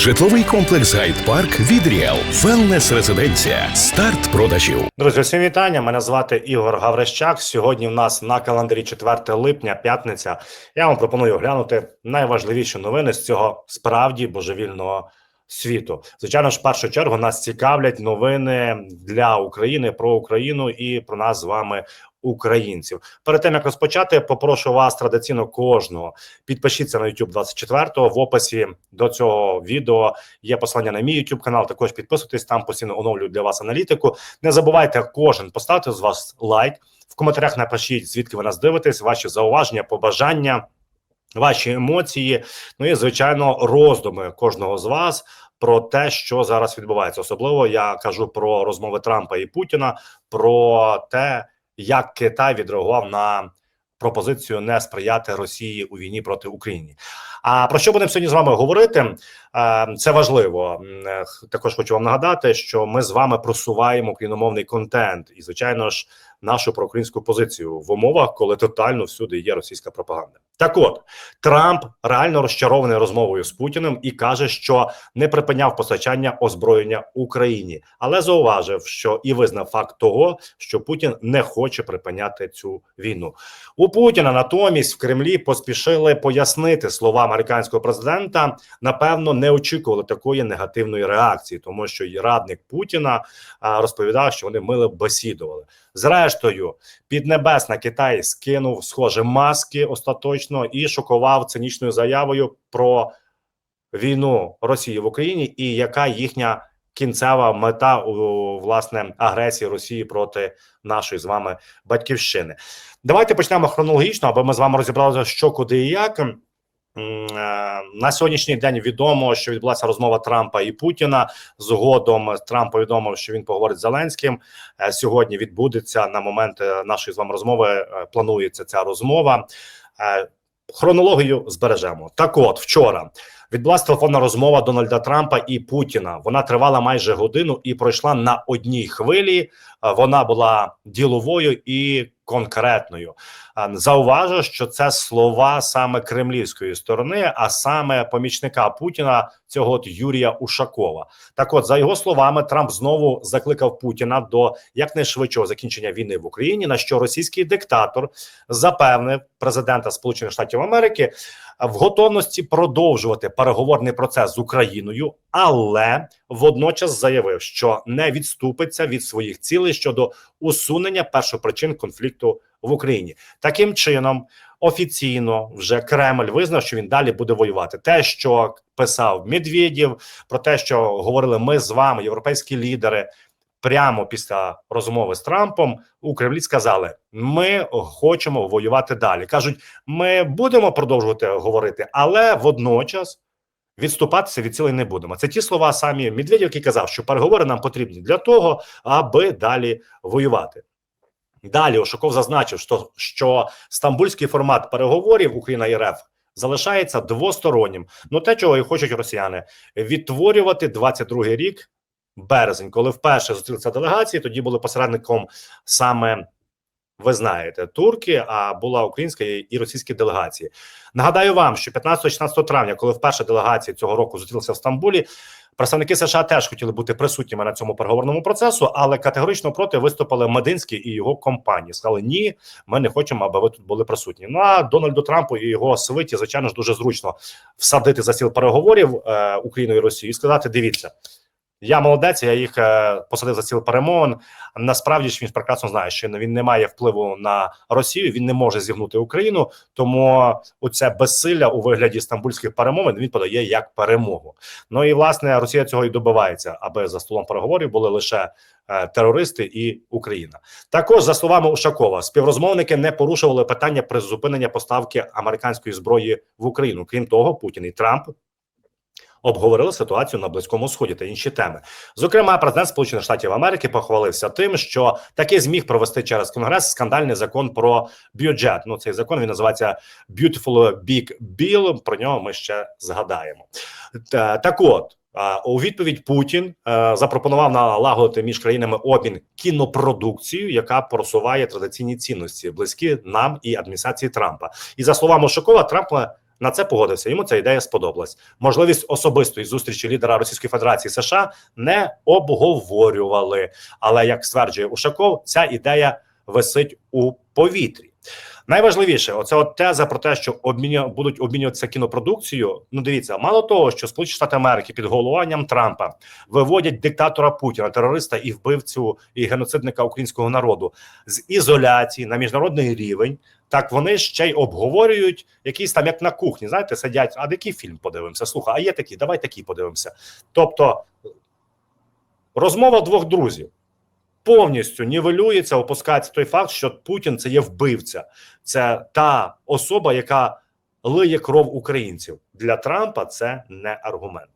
Житловий комплекс Гайд Парк від Ріел. Велнес Резиденція. Старт продажів. Друзі, всім вітання. Мене звати Ігор Гаврищак. Сьогодні в нас на календарі 4 липня, п'ятниця. Я вам пропоную оглянути найважливіші новини з цього справді божевільного світу. Звичайно ж, в першу чергу нас цікавлять новини для України про Україну і про нас з вами. Українців перед тим як розпочати, попрошу вас традиційно кожного підпишіться на YouTube 24 В описі до цього відео є послання на мій YouTube канал. Також підписуйтесь там постійно оновлюю для вас аналітику. Не забувайте кожен поставити з вас лайк в коментарях. Напишіть звідки ви нас дивитесь, ваші зауваження, побажання, ваші емоції. Ну і звичайно, роздуми кожного з вас. Про те, що зараз відбувається, особливо я кажу про розмови Трампа і Путіна, про те, як Китай відреагував на пропозицію не сприяти Росії у війні проти України. А про що будемо сьогодні з вами говорити? Е, Це важливо. Е, Також хочу вам нагадати, що ми з вами просуваємо україномовний контент і, звичайно ж, нашу проукраїнську позицію в умовах, коли тотально всюди є російська пропаганда. Так, от Трамп реально розчарований розмовою з Путіним і каже, що не припиняв постачання озброєння Україні, але зауважив, що і визнав факт того, що Путін не хоче припиняти цю війну. У Путіна натомість в Кремлі поспішили пояснити слова американського президента. Напевно, не очікували такої негативної реакції, тому що і радник Путіна розповідав, що вони мило бесідували. Зрештою, Піднебесна Китай скинув схоже маски остаточно і шокував цинічною заявою про війну Росії в Україні і яка їхня кінцева мета у власне агресії Росії проти нашої з вами батьківщини. Давайте почнемо хронологічно, аби ми з вами розібралися, що куди і як. Е, На сьогоднішній день відомо, що відбулася розмова Трампа і Путіна. Згодом Трамп повідомив, що він поговорить з Зеленським. Е, Сьогодні відбудеться на момент е, нашої з вами розмови. Планується ця розмова. Хронологію збережемо. Так, от вчора відбулася телефонна розмова Дональда Трампа і Путіна. Вона тривала майже годину і пройшла на одній хвилі. Вона була діловою і конкретною. Зауважу, що це слова саме кремлівської сторони, а саме помічника Путіна, цього от Юрія Ушакова. Так, от за його словами, Трамп знову закликав Путіна до якнайшвидшого закінчення війни в Україні. На що російський диктатор запевнив президента Сполучених Штатів Америки в готовності продовжувати переговорний процес з Україною, але водночас заявив, що не відступиться від своїх цілей щодо усунення першопричин конфлікту в Україні. Таким чином, офіційно вже Кремль визнав, що він далі буде воювати. Те, що писав Медведєв, про те, що говорили ми з вами, європейські лідери. Прямо після розмови з Трампом у Кремлі сказали: ми хочемо воювати далі. кажуть, ми будемо продовжувати говорити, але водночас відступатися від цілей не будемо. Це ті слова самі Медведєв, який казав, що переговори нам потрібні для того, аби далі воювати. Далі Ошаков зазначив, що, що стамбульський формат переговорів Україна і РФ залишається двостороннім. Ну те, чого і хочуть росіяни, відтворювати 22-й рік, березень, коли вперше зустрілися делегації, тоді були посередником саме. Ви знаєте, турки, а була українська і російські делегації. Нагадаю вам, що 15-16 травня, коли вперше делегації цього року зустрілися в Стамбулі, представники США теж хотіли бути присутніми на цьому переговорному процесу, але категорично проти виступили Мединський і його компанії. Сказали, ні, ми не хочемо, аби ви тут були присутні. Ну а Дональду Трампу і його свиті, звичайно ж, дуже зручно всадити за стіл переговорів е, Україною і Росією і сказати: дивіться. Я молодець, я їх е, посадив за ціл перемовин. Насправді ж він прекрасно знає, що він не має впливу на Росію, він не може зігнути Україну. Тому оце безсилля у вигляді стамбульських перемовин він подає як перемогу. Ну і власне Росія цього і добивається, аби за столом переговорів були лише е, терористи і Україна. Також за словами Ушакова, співрозмовники не порушували питання призупинення поставки американської зброї в Україну. Крім того, Путін і Трамп обговорили ситуацію на близькому сході та інші теми. Зокрема, президент Сполучених Штатів Америки похвалився тим, що таки зміг провести через конгрес скандальний закон про бюджет. Ну цей закон він називається Beautiful Big Bill, Про нього ми ще згадаємо. Так, от. У відповідь Путін е, запропонував налагодити між країнами обмін кінопродукцією, яка просуває традиційні цінності, близькі нам і адміністрації Трампа. І за словами Шокова, Трамп на це погодився. Йому ця ідея сподобалась. Можливість особистої зустрічі лідера Російської Федерації США не обговорювали. Але як стверджує Ушаков, ця ідея висить у повітрі. Найважливіше, оце от теза про те, що обміню будуть обмінюватися кінопродукцією. Ну, дивіться, мало того, що Сполучені Штати Америки під головуванням Трампа виводять диктатора Путіна, терориста і вбивцю і геноцидника українського народу з ізоляції на міжнародний рівень. Так вони ще й обговорюють якісь там, як на кухні, знаєте, сидять. А який фільм подивимося? Слухай, а є такі, давай такі подивимося. Тобто розмова двох друзів повністю нівелюється, опускається той факт, що Путін це є вбивця, це та особа, яка лиє кров українців. Для Трампа це не аргумент.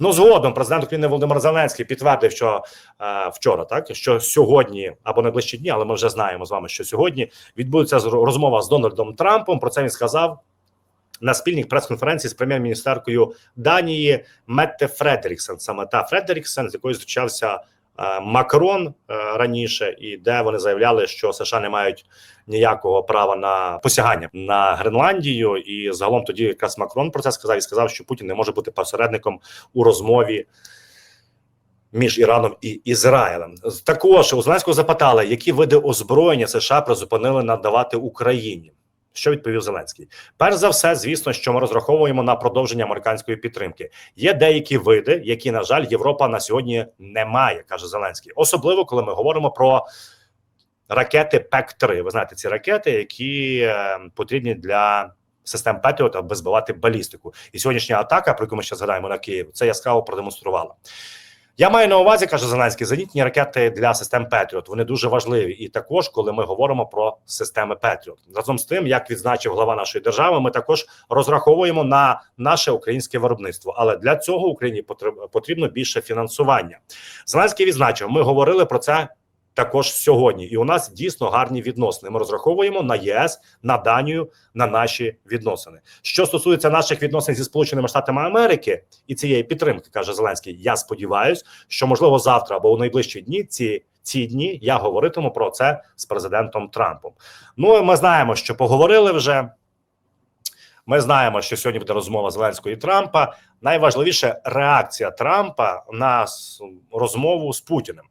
Ну, згодом президент України Володимир Зеленський підтвердив, що е, вчора, так що сьогодні або найближчі дні, але ми вже знаємо з вами, що сьогодні відбудеться розмова з Дональдом Трампом. Про це він сказав на спільній прес-конференції з прем'єр-міністеркою Данії Метте Фредеріксен. Саме та Фредеріксен, з якою зустрічався Макрон е, раніше, і де вони заявляли, що США не мають ніякого права на посягання на Гренландію. І загалом тоді якраз Макрон про це сказав і сказав, що Путін не може бути посередником у розмові. Між Іраном і Ізраїлем також у Зеленського запитали, які види озброєння США призупинили надавати Україні. Що відповів Зеленський? Перш за все, звісно, що ми розраховуємо на продовження американської підтримки. Є деякі види, які на жаль Європа на сьогодні не має, каже Зеленський. Особливо коли ми говоримо про ракети ПЕК-3. Ви знаєте, ці ракети, які е, потрібні для систем Петріот, аби збивати балістику. І сьогоднішня атака, про яку ми ще згадаємо на Київ, це яскраво продемонструвала. Я маю на увазі, каже Зеленський, зенітні ракети для систем Петріот. Вони дуже важливі, і також, коли ми говоримо про системи Петріот, разом з тим, як відзначив глава нашої держави, ми також розраховуємо на наше українське виробництво. Але для цього Україні потріб- потрібно більше фінансування. Зеленський відзначив, ми говорили про це. Також сьогодні, і у нас дійсно гарні відносини. Ми розраховуємо на ЄС, на Данію, на наші відносини. Що стосується наших відносин зі Сполученими Штатами Америки і цієї підтримки, каже Зеленський. Я сподіваюся, що можливо завтра або у найближчі дні ці. Ці дні я говоритиму про це з президентом Трампом. Ну ми знаємо, що поговорили вже. Ми знаємо, що сьогодні буде розмова Зеленського і Трампа. Найважливіше реакція Трампа на розмову з Путіним.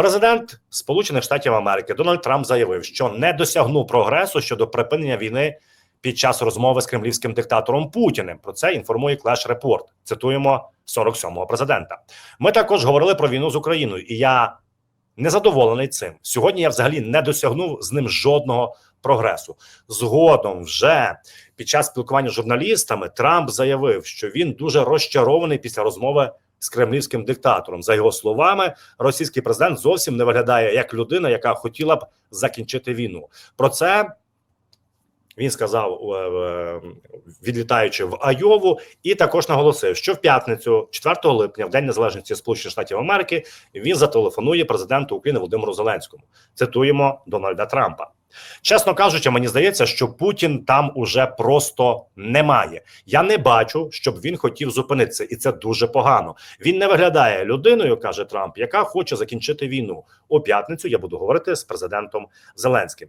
Президент Сполучених Штатів Америки Дональд Трамп заявив, що не досягнув прогресу щодо припинення війни під час розмови з кремлівським диктатором Путіним. Про це інформує Клеш Репорт. Цитуємо 47-го президента. Ми також говорили про війну з Україною, і я незадоволений цим. Сьогодні я взагалі не досягнув з ним жодного прогресу. Згодом, вже під час спілкування з журналістами, Трамп заявив, що він дуже розчарований після розмови з кремлівським диктатором. За його словами, російський президент зовсім не виглядає як людина, яка хотіла б закінчити війну. Про це він сказав, е, е, відлітаючи в Айову, і також наголосив, що в п'ятницю, 4 липня, в день незалежності Сполучених Штатів Америки, він зателефонує президенту України Володимиру Зеленському. Цитуємо Дональда Трампа. Чесно кажучи, мені здається, що Путін там уже просто немає. Я не бачу, щоб він хотів зупинитися, і це дуже погано. Він не виглядає людиною, каже Трамп, яка хоче закінчити війну. У п'ятницю я буду говорити з президентом Зеленським.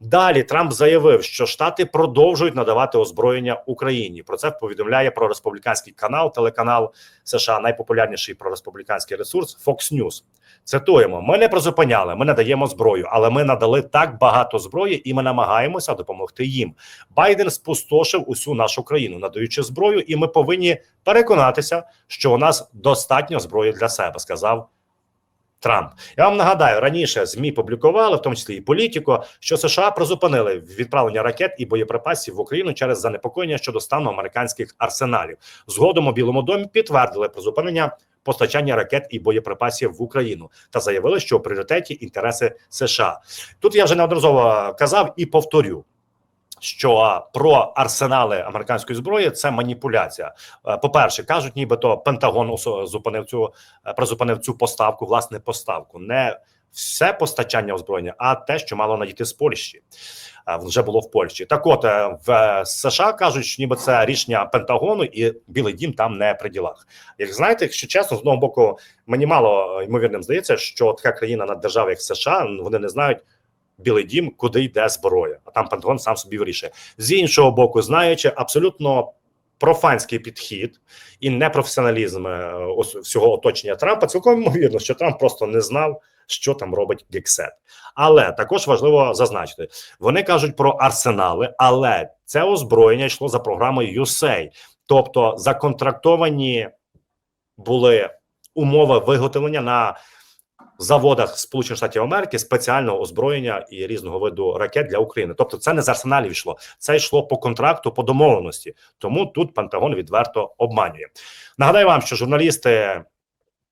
Далі Трамп заявив, що Штати продовжують надавати озброєння Україні. Про це повідомляє про республіканський канал, телеканал США, найпопулярніший прореспубліканський ресурс Fox News. Цитуємо: ми не призупиняли, ми надаємо зброю, але ми надали так багато зброї, і ми намагаємося допомогти їм. Байден спустошив усю нашу країну, надаючи зброю, і ми повинні переконатися, що у нас достатньо зброї для себе, сказав. Трамп, я вам нагадаю, раніше змі публікували, в тому числі і політико, що США призупинили відправлення ракет і боєприпасів в Україну через занепокоєння щодо стану американських арсеналів. Згодом у Білому домі підтвердили призупинення постачання ракет і боєприпасів в Україну та заявили, що у пріоритеті інтереси США. Тут я вже неодноразово казав і повторю. Що про арсенали американської зброї це маніпуляція. Е, По-перше, кажуть, нібито Пентагон зупинив цю призупинив цю поставку, власне, поставку, не все постачання озброєння, а те, що мало надійти з Польщі, е, вже було в Польщі. Так, от е, в США кажуть, що ніби це рішення Пентагону, і Білий Дім там не при ділах. Як знаєте, якщо чесно, з одного боку, мені мало ймовірним здається, що така країна на держава, як США, вони не знають. Білий Дім, куди йде зброя, а там Пентагон сам собі вирішує. З іншого боку, знаючи абсолютно профанський підхід і непрофесіоналізм е, ос- всього оточення Трампа, цілком ймовірно, що Трамп просто не знав, що там робить Гексет. Але також важливо зазначити, вони кажуть про арсенали, але це озброєння йшло за програмою USAID. тобто законтрактовані були умови виготовлення на заводах Сполучених Штатів Америки спеціального озброєння і різного виду ракет для України. Тобто, це не з арсеналів йшло, це йшло по контракту, по домовленості. Тому тут Пентагон відверто обманює. Нагадаю вам, що журналісти.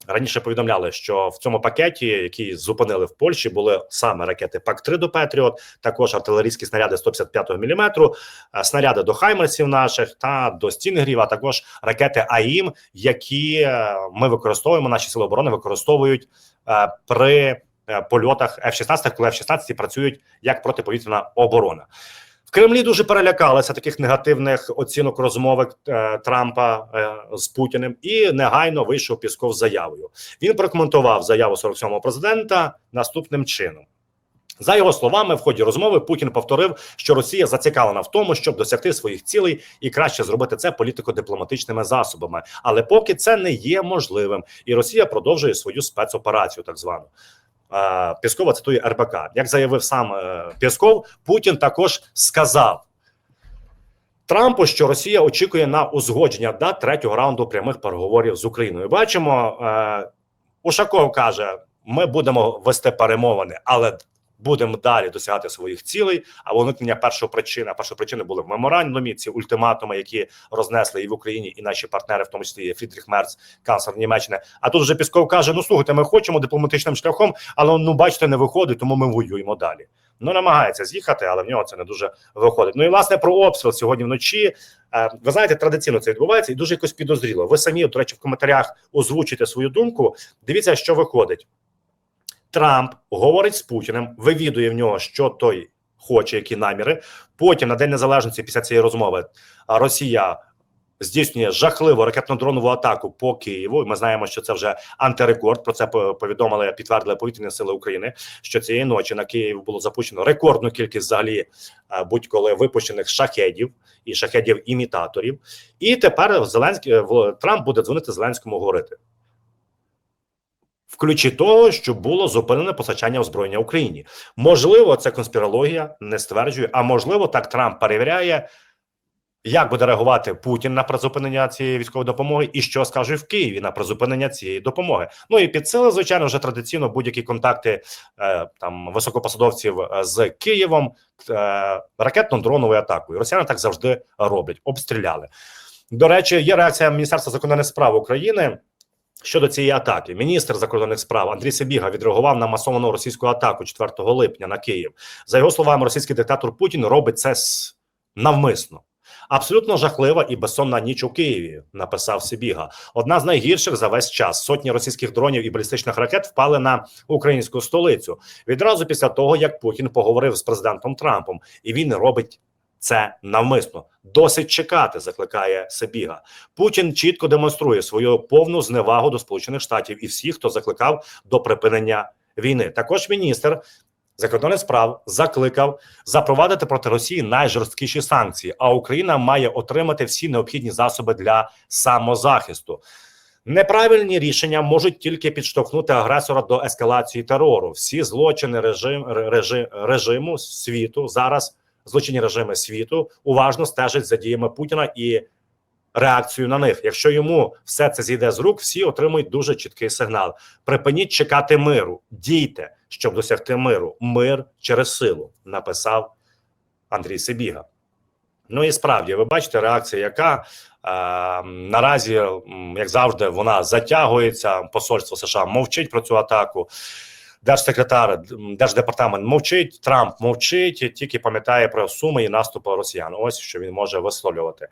Раніше повідомляли, що в цьому пакеті, який зупинили в Польщі, були саме ракети ПАК-3 до Петріот, також артилерійські снаряди 155 мм, е, снаряди до Хаймерсів наших та до Стінгрів, а також ракети АІМ, які е, ми використовуємо. Наші сили оборони використовують е, при польотах F-16, коли F-16 працюють як протиповітряна оборона. В Кремлі дуже перелякалися таких негативних оцінок розмови е, Трампа е, з Путіним і негайно вийшов Пісков з заявою. Він прокоментував заяву 47-го президента наступним чином. За його словами, в ході розмови Путін повторив, що Росія зацікавлена в тому, щоб досягти своїх цілей і краще зробити це політико-дипломатичними засобами. Але поки це не є можливим, і Росія продовжує свою спецоперацію, так звану. Е, Піскова цитує РБК. Як заявив сам Пєсков, Пісков, Путін також сказав Трампу, що Росія очікує на узгодження дат третього раунду прямих переговорів з Україною. Бачимо, е, Ушаков каже: ми будемо вести перемовини, але будемо далі досягати своїх цілей. А уникнення першої причини. Перша причини були в меморандумі. Ці ультиматуми, які рознесли і в Україні, і наші партнери, в тому числі Фрідріх Мерц, канцлер Німеччини. А тут вже Пісков каже: Ну слухайте, ми хочемо дипломатичним шляхом, але ну бачите, не виходить, тому ми воюємо далі. Ну намагається з'їхати, але в нього це не дуже виходить. Ну і власне про обстріл сьогодні вночі. Е, Ви знаєте, традиційно це відбувається і дуже якось підозріло. Ви самі, до речі, в коментарях озвучите свою думку. Дивіться, що виходить. Трамп говорить з Путіним, вивідує в нього, що той хоче, які наміри. Потім на День Незалежності, після цієї розмови, Росія здійснює жахливу ракетно-дронову атаку по Києву. Ми знаємо, що це вже антирекорд. Про це по- повідомили, підтвердили повітряні сили України. Що цієї ночі на Київ було запущено рекордну кількість взагалі будь-коли випущених шахедів і шахедів імітаторів. І тепер Зеленський е, Трамп буде дзвонити Зеленському говорити. В ключі того, що було зупинене постачання озброєння Україні, можливо, це конспірологія не стверджує, а можливо, так Трамп перевіряє, як буде реагувати Путін на призупинення цієї військової допомоги, і що скаже в Києві на призупинення цієї допомоги. Ну і під сили, звичайно, вже традиційно будь-які контакти е, там високопосадовців е, з Києвом е, ракетно-дроновою атакою. Росіяни так завжди роблять, обстріляли. До речі, є реакція Міністерства закордонних справ України. Щодо цієї атаки, міністр закордонних справ Андрій Сибіга відреагував на масовану російську атаку 4 липня на Київ. За його словами, російський диктатор Путін робить це навмисно. Абсолютно жахлива і безсонна ніч у Києві, написав Сибіга. Одна з найгірших за весь час. Сотні російських дронів і балістичних ракет впали на українську столицю відразу після того, як Путін поговорив з президентом Трампом, і він робить це навмисно. Досить чекати, закликає Сибіга. Путін чітко демонструє свою повну зневагу до Сполучених Штатів і всіх, хто закликав до припинення війни. Також міністр закордонних справ закликав запровадити проти Росії найжорсткіші санкції. А Україна має отримати всі необхідні засоби для самозахисту. Неправильні рішення можуть тільки підштовхнути агресора до ескалації терору. Всі злочини режим, режим, режиму світу зараз злочинні режими світу уважно стежать за діями Путіна і реакцію на них. Якщо йому все це зійде з рук, всі отримують дуже чіткий сигнал: припиніть чекати миру, дійте, щоб досягти миру. Мир через силу, написав Андрій Сибіга. Ну і справді, ви бачите, реакція, яка е, наразі, як завжди, вона затягується. Посольство США мовчить про цю атаку. Держсекретар держдепартамент мовчить, Трамп мовчить, тільки пам'ятає про суми і наступи росіян. Ось що він може висловлювати.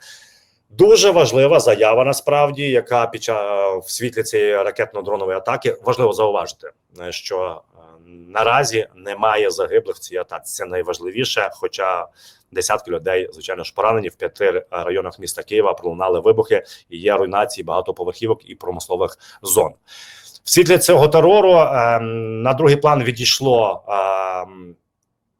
Дуже важлива заява насправді, яка під час в світлі цієї ракетно-дронової атаки важливо зауважити, е, що е, наразі немає загиблих в цій атаці. Це найважливіше. Хоча десятки людей, звичайно ж, поранені в п'яти районах міста Києва пролунали вибухи і є руйнації багатоповерхівок і промислових зон. В світлі цього терору е, на другий план відійшло. Е,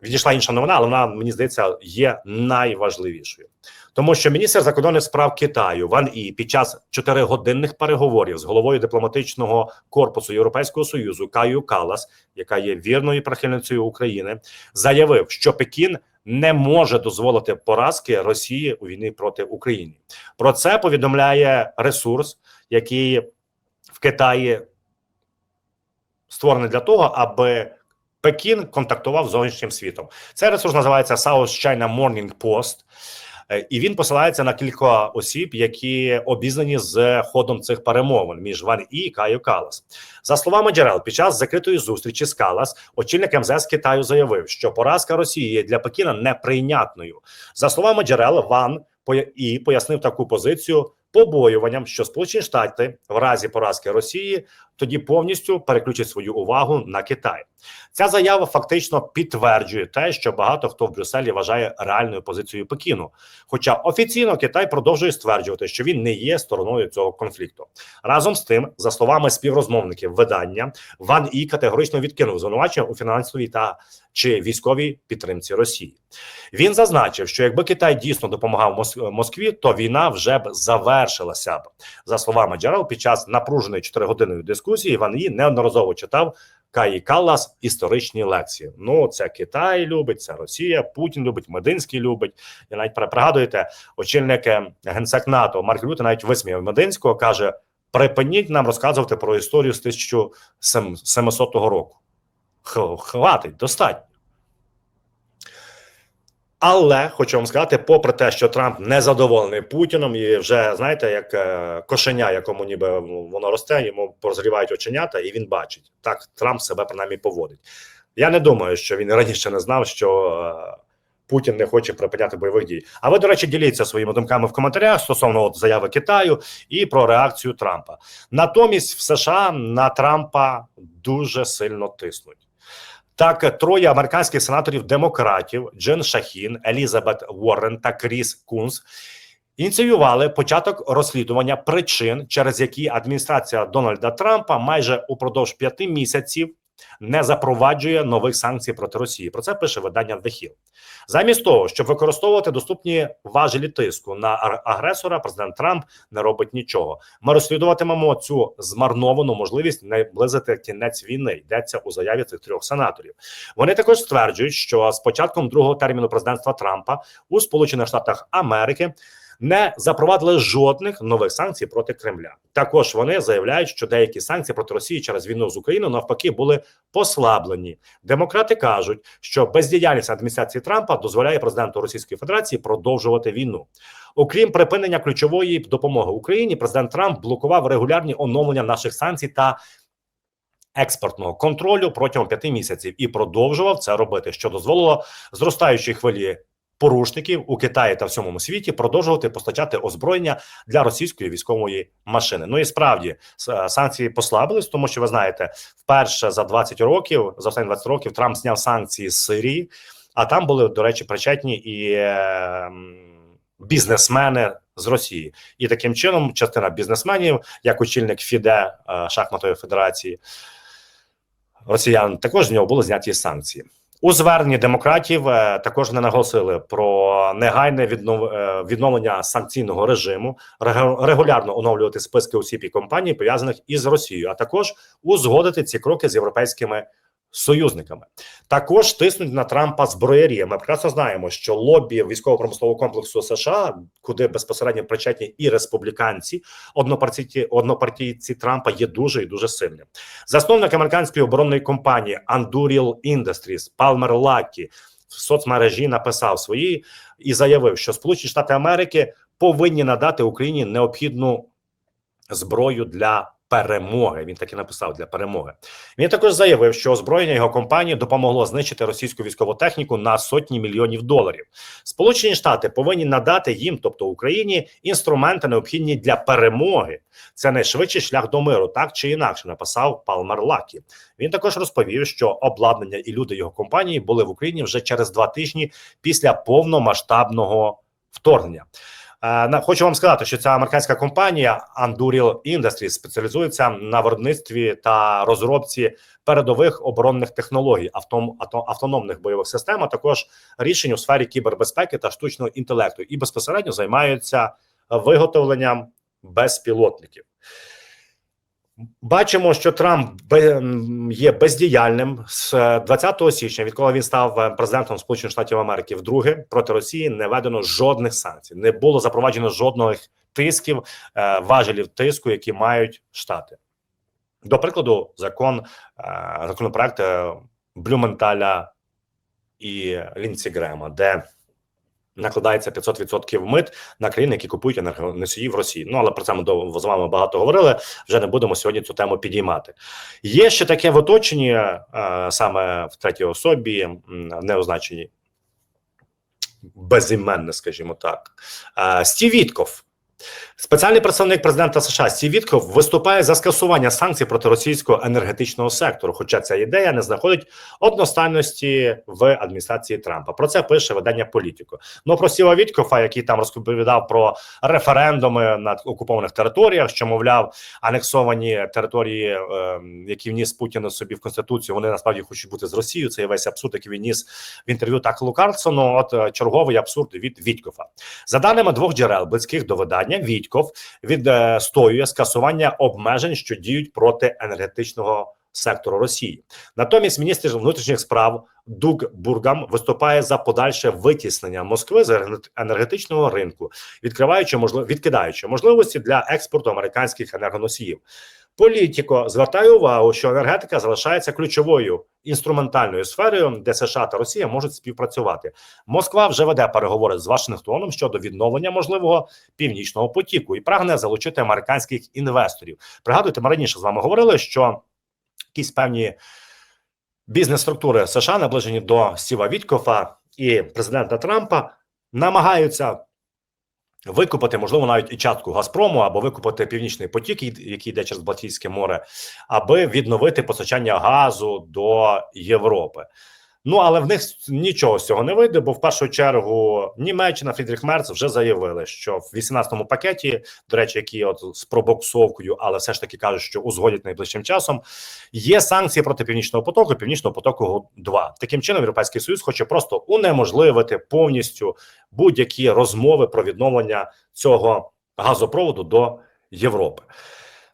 відійшла інша новина, але вона мені здається є найважливішою. Тому що міністр закордонних справ Китаю Ван І під час чотиригодинних переговорів з головою дипломатичного корпусу Європейського союзу Каю Калас, яка є вірною прихильницею України, заявив, що Пекін не може дозволити поразки Росії у війні проти України. Про це повідомляє ресурс, який в Китаї створений для того, аби Пекін контактував з зовнішнім світом. Цей ресурс називається South China Morning Post. Е, І він посилається на кілька осіб, які обізнані з ходом цих перемовин між Ван І і Каю Калас. За словами джерел, під час закритої зустрічі з Калас, очільник МЗС Китаю заявив, що поразка Росії є для Пекіна неприйнятною. За словами джерел, Ван і пояснив таку позицію побоюванням, що Сполучені Штати в разі поразки Росії тоді повністю переключать свою увагу на Китай. Ця заява фактично підтверджує те, що багато хто в Брюсселі вважає реальною позицією Пекіну. Хоча офіційно Китай продовжує стверджувати, що він не є стороною цього конфлікту. Разом з тим, за словами співрозмовників видання, Ван І категорично відкинув звинувачення у фінансовій та чи військовій підтримці Росії. Він зазначив, що якби Китай дійсно допомагав Мос- Москві, то війна вже б завершилася б. За словами джерел, під час напруженої чотиригодинної дискусії Ван її неодноразово читав Каї Каллас історичні лекції. Ну, це Китай любить, це Росія, Путін любить, Мединський любить. І навіть пригадуєте, очільник е, генсек НАТО Марк люте, навіть висміяв Мединського, каже: припиніть нам розказувати про історію з 1700 року. Хватить, достатньо. Але хочу вам сказати, попри те, що Трамп не задоволений Путіном, і вже знаєте, як е, кошеня, якому ніби воно росте, йому прозрівають оченята, і він бачить так. Трамп себе принаймні поводить. Я не думаю, що він раніше не знав, що е, Путін не хоче припиняти бойових дій. А ви, до речі, діліться своїми думками в коментарях стосовно от заяви Китаю і про реакцію Трампа. Натомість в США на Трампа дуже сильно тиснуть. Так, троє американських сенаторів демократів Джин Шахін, Елізабет Уоррен та Кріс Кунс ініціювали початок розслідування причин, через які адміністрація Дональда Трампа майже упродовж п'яти місяців не запроваджує нових санкцій проти Росії. Про це пише видання The Hill. Замість того, щоб використовувати доступні важелі тиску на агресора, президент Трамп не робить нічого. Ми розслідуватимемо цю змарновану можливість наблизити кінець війни. Йдеться у заяві цих трьох сенаторів. Вони також стверджують, що з початком другого терміну президентства Трампа у Сполучених Штатах Америки не запровадили жодних нових санкцій проти Кремля. Також вони заявляють, що деякі санкції проти Росії через війну з Україною навпаки були послаблені. Демократи кажуть, що бездіяльність адміністрації Трампа дозволяє президенту Російської Федерації продовжувати війну. Окрім припинення ключової допомоги Україні, президент Трамп блокував регулярні оновлення наших санкцій та експортного контролю протягом п'яти місяців і продовжував це робити, що дозволило зростаючій хвилі порушників у Китаї та всьому світі продовжувати постачати озброєння для російської військової машини. Ну і справді санкції послабились, тому що ви знаєте, вперше за 20 років, за останні 20 років, Трамп зняв санкції з Сирії, а там були, до речі, причетні і е, бізнесмени з Росії, і таким чином частина бізнесменів, як очільник ФІДЕ е, шахматної федерації росіян, також з нього були зняті санкції. У зверненні демократів е, також не наголосили про негайне віднов... е, відновлення санкційного режиму, регулярно оновлювати списки осіб і компаній, пов'язаних із Росією, а також узгодити ці кроки з європейськими союзниками. Також тиснуть на Трампа зброярі. Ми прекрасно знаємо, що лобі військово-промислового комплексу США, куди безпосередньо причетні і республіканці, однопартійці, однопартійці Трампа є дуже і дуже сильним. Засновник американської оборонної компанії Anduril Industries Палмер Лакі в соцмережі написав свої і заявив, що Сполучені Штати Америки повинні надати Україні необхідну зброю для перемоги. Він так і написав для перемоги. Він також заявив, що озброєння його компанії допомогло знищити російську військову техніку на сотні мільйонів доларів. Сполучені Штати повинні надати їм, тобто Україні, інструменти необхідні для перемоги. Це найшвидший шлях до миру, так чи інакше, написав Палмер Лакі. Він також розповів, що обладнання і люди його компанії були в Україні вже через два тижні після повномасштабного вторгнення. Е, Хочу вам сказати, що ця американська компанія Anduril Industries спеціалізується на виробництві та розробці передових оборонних технологій, автономних бойових систем, а також рішень у сфері кібербезпеки та штучного інтелекту, і безпосередньо займаються виготовленням безпілотників. Бачимо, що Трамп є бездіяльним з е, 20 січня, відколи він став е, президентом Сполучених Штатів Америки. Вдруге проти Росії не введено жодних санкцій, не було запроваджено жодних тисків, е, важелів тиску, які мають штати. До прикладу, закон е, законопроект е, Блюменталя і Лінці Грема, де накладається 500% мит на країни, які купують енергоносії в Росії. Ну але про це ми з вами багато говорили. Вже не будемо сьогодні цю тему підіймати. Є ще таке в оточенні, е, саме в третій особі, неозначені безіменне, скажімо так. Е, Стів Вітков. Спеціальний представник президента США Стів Вітков виступає за скасування санкцій проти російського енергетичного сектору. Хоча ця ідея не знаходить одностайності в адміністрації Трампа. Про це пише видання Політіко. Ну про Стіва Віткофа, який там розповідав про референдуми на окупованих територіях, що мовляв, анексовані території, е, які вніс Путін собі в конституцію, вони насправді хочуть бути з Росією. Це весь абсурд, який він ніс в інтерв'ю Таклу Карлсону. От е, черговий абсурд від Віткофа. За даними двох джерел, близьких до видання, Вітьков відстоює скасування обмежень, що діють проти енергетичного сектору Росії. Натомість міністр внутрішніх справ Дуг Бургам виступає за подальше витіснення Москви з енерге- енергетичного ринку, відкриваючи можливо відкидаючи можливості для експорту американських енергоносіїв. Політіко звертає увагу, що енергетика залишається ключовою інструментальною сферою, де США та Росія можуть співпрацювати. Москва вже веде переговори з Вашингтоном щодо відновлення можливого північного потіку і прагне залучити американських інвесторів. Пригадуйте, ми раніше з вами говорили, що якісь певні бізнес-структури США, наближені до Стіва Віткофа і президента Трампа, намагаються викупити, можливо, навіть і частку Газпрому або викупити північний потік, який йде через Балтійське море, аби відновити постачання газу до Європи. Ну але в них нічого з цього не вийде, бо в першу чергу Німеччина Фрідріх Мерц вже заявили, що в 18-му пакеті, до речі, які от з пробоксовкою, але все ж таки кажуть, що узгодять найближчим часом. Є санкції проти північного потоку, північного потоку 2 Таким чином, Європейський Союз хоче просто унеможливити повністю будь-які розмови про відновлення цього газопроводу до Європи.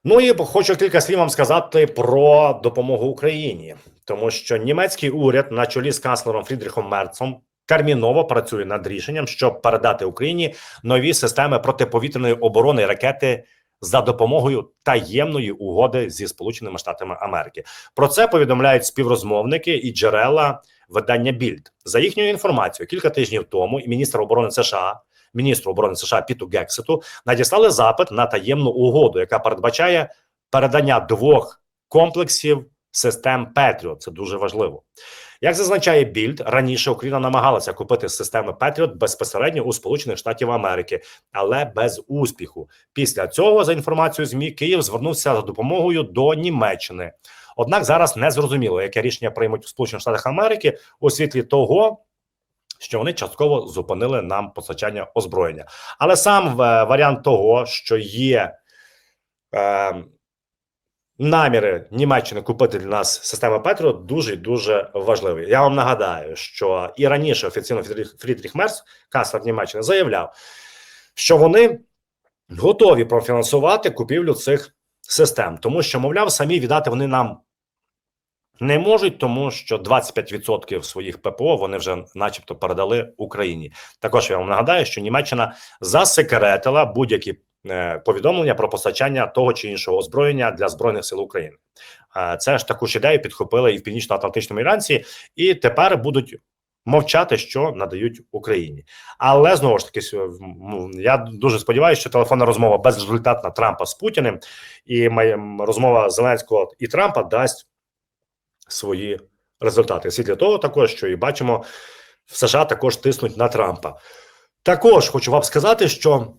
Ну і хочу кілька слів вам сказати про допомогу Україні, тому що німецький уряд на чолі з канцлером Фрідріхом Мерцом терміново працює над рішенням, щоб передати Україні нові системи протиповітряної оборони ракети за допомогою таємної угоди зі Сполученими Штатами Америки. Про це повідомляють співрозмовники і джерела видання Більд за їхньою інформацією. Кілька тижнів тому і міністр оборони США. Міністру оборони США Піту Гексету надіслали запит на таємну угоду, яка передбачає передання двох комплексів систем Петріот. Це дуже важливо. Як зазначає Більд, раніше Україна намагалася купити системи Петріот безпосередньо у Сполучених Штатів Америки, але без успіху. Після цього, за інформацією ЗМІ, Київ звернувся за допомогою до Німеччини. Однак зараз не зрозуміло, яке рішення приймуть у Сполучених Штатах Америки у світлі того, що вони частково зупинили нам постачання озброєння. Але сам е, варіант того, що є е, наміри Німеччини купити для нас системи Петро, дуже дуже важливий. Я вам нагадаю, що і раніше офіційно Фрідріх, Мерц, канцлер Німеччини, заявляв, що вони готові профінансувати купівлю цих систем, тому що, мовляв, самі віддати вони нам не можуть, тому що 25% своїх ППО вони вже, начебто, передали Україні. Також я вам нагадаю, що Німеччина засекретила будь-які повідомлення про постачання того чи іншого озброєння для збройних сил України. Е, це ж таку ж ідею підхопили і в північно-атлантичному альянсі, і тепер будуть. Мовчати, що надають Україні, але знову ж таки, я дуже сподіваюся, що телефонна розмова безрезультатна Трампа з Путіним і розмова Зеленського і Трампа дасть свої результати. Для того, також що і бачимо, в США також тиснуть на Трампа. Також хочу вам сказати, що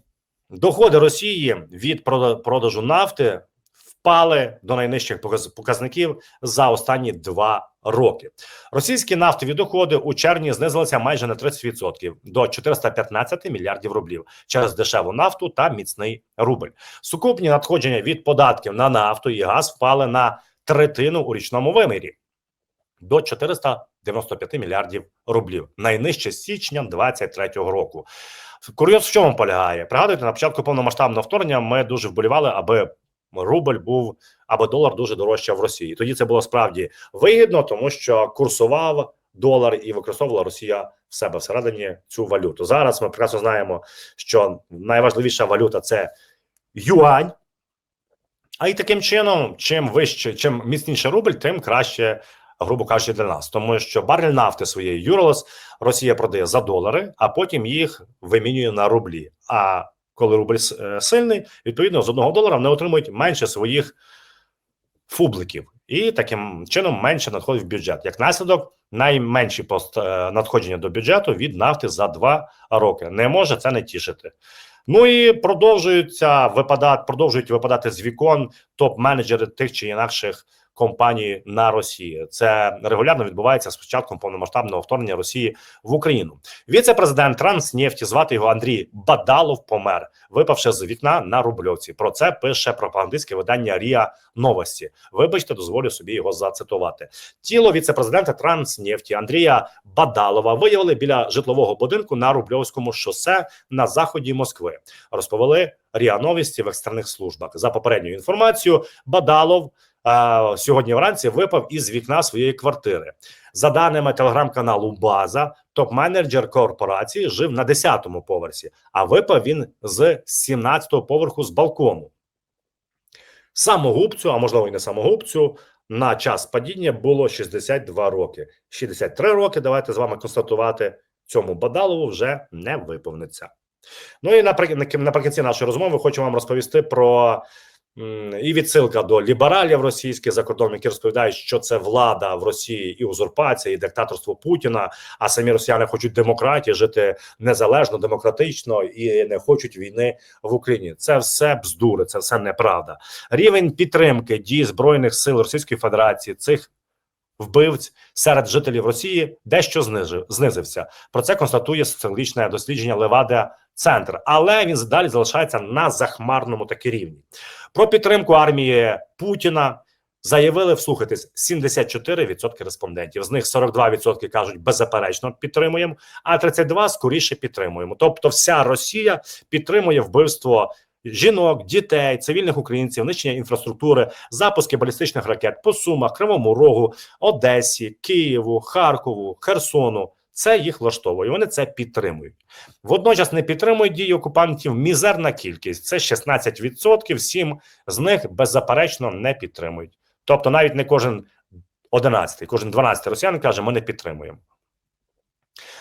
доходи Росії від прода- продажу нафти впали до найнижчих показників за останні два роки. Російські нафтові доходи у червні знизилися майже на 30% до 415 мільярдів рублів через дешеву нафту та міцний рубль. Сукупні надходження від податків на нафту і газ впали на третину у річному вимірі до 495 мільярдів рублів. Найнижче з січня 2023 року. Курйоз в чому полягає? Пригадуєте, на початку повномасштабного вторгнення ми дуже вболівали, аби рубль був або долар дуже дорожчав в Росії. Тоді це було справді вигідно, тому що курсував долар і використовувала Росія в себе всередині цю валюту. Зараз ми прекрасно знаємо, що найважливіша валюта це юань. А і таким чином, чим вище, чим міцніше рубль, тим краще, грубо кажучи, для нас. Тому що барель нафти своєї Юролос Росія продає за долари, а потім їх вимінює на рублі. А коли рубль е, сильний, відповідно з одного долара вони отримують менше своїх фубликів, і таким чином менше надходить в бюджет. Як наслідок, найменші пост е, надходження до бюджету від нафти за два роки. Не може це не тішити. Ну і продовжуються випадати, продовжують випадати з вікон топ-менеджери тих чи інакших компаній на Росії. Це регулярно відбувається з початком повномасштабного вторгнення Росії в Україну. Віце-президент Транснефті, звати його Андрій Бадалов, помер, випавши з вікна на Рубльовці. Про це пише пропагандистське видання Ріа Новості. Вибачте, дозволю собі його зацитувати. Тіло віце-президента Транснефті Андрія Бадалова виявили біля житлового будинку на Рубльовському шосе на заході Москви. Розповіли Ріа Новості в екстрених службах. За попередньою інформацією, Бадалов сьогодні вранці випав із вікна своєї квартири. За даними телеграм-каналу База, топ-менеджер корпорації жив на 10-му поверсі, а випав він з 17-го поверху з балкону. Самогубцю, а можливо і не самогубцю, на час падіння було 62 роки. 63 роки, давайте з вами констатувати, цьому Бадалову вже не виповниться. Ну і наприк- наприкінці нашої розмови хочу вам розповісти про і відсилка до лібералів російських за які розповідають, що це влада в Росії і узурпація, і диктаторство Путіна. А самі росіяни хочуть демократії, жити незалежно, демократично і не хочуть війни в Україні. Це все бздури, це все неправда. Рівень підтримки дій збройних сил Російської Федерації цих вбивць серед жителів Росії дещо знижив, знизився. Про це констатує соціологічне дослідження Левада Центр, але він далі залишається на захмарному таки рівні. Про підтримку армії Путіна заявили, вслухайтесь, 74% респондентів. З них 42% кажуть беззаперечно підтримуємо, а 32% скоріше підтримуємо. Тобто, вся Росія підтримує вбивство. Жінок, дітей, цивільних українців, нищення інфраструктури, запуски балістичних ракет по Сумах, Кривому Рогу, Одесі, Києву, Харкову, Херсону. Це їх влаштовує. Вони це підтримують. Водночас не підтримують дії окупантів мізерна кількість. Це 16%, Сім з них беззаперечно не підтримують. Тобто, навіть не кожен 11, кожен 12 росіян каже, ми не підтримуємо.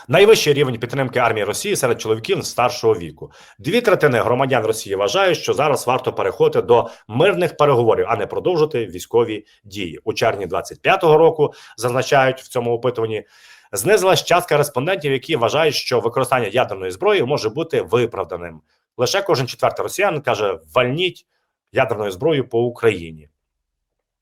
Найвищий рівень підтримки армії Росії серед чоловіків старшого віку. Дві третини громадян Росії вважають, що зараз варто переходити до мирних переговорів, а не продовжити військові дії. У червні 25-го року зазначають в цьому опитуванні. Знизилась частка респондентів, які вважають, що використання ядерної зброї може бути виправданим. Лише кожен четвертий росіян каже: вальніть ядерною зброєю по Україні.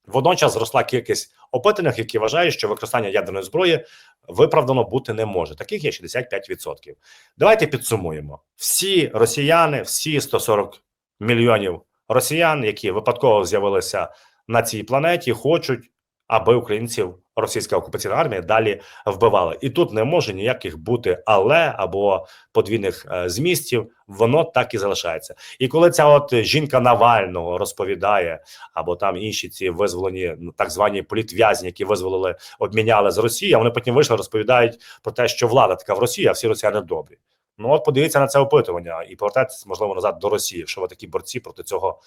Водночас зросла кількість опитаних, які вважають, що використання ядерної зброї виправдано бути не може. Таких є 65%. Давайте підсумуємо: всі росіяни, всі 140 мільйонів росіян, які випадково з'явилися на цій планеті, хочуть, аби українців російська окупаційна армія далі вбивала. І тут не може ніяких бути але або подвійних е, змістів. Воно так і залишається. І коли ця от жінка Навального розповідає, або там інші ці визволені ну, так звані політв'язні, які визволили, обміняли з Росії, а вони потім вийшли, розповідають про те, що влада така в Росії, а всі росіяни добрі. Ну от подивіться на це опитування і повертайтеся, можливо, назад до Росії, якщо ви такі борці проти цього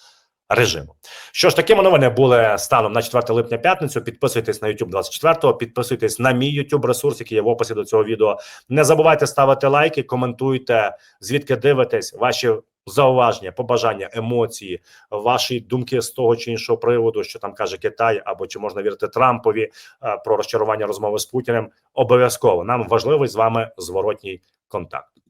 режиму. Що ж, такими новини були станом на 4 липня п'ятницю. Підписуйтесь на YouTube 24, підписуйтесь на мій YouTube ресурс, який є в описі до цього відео. Не забувайте ставити лайки, коментуйте, звідки дивитесь, ваші зауваження, побажання, емоції, ваші думки з того чи іншого приводу, що там каже Китай, або чи можна вірити Трампові е, про розчарування розмови з Путіним. Обов'язково нам важливий з вами зворотній контакт.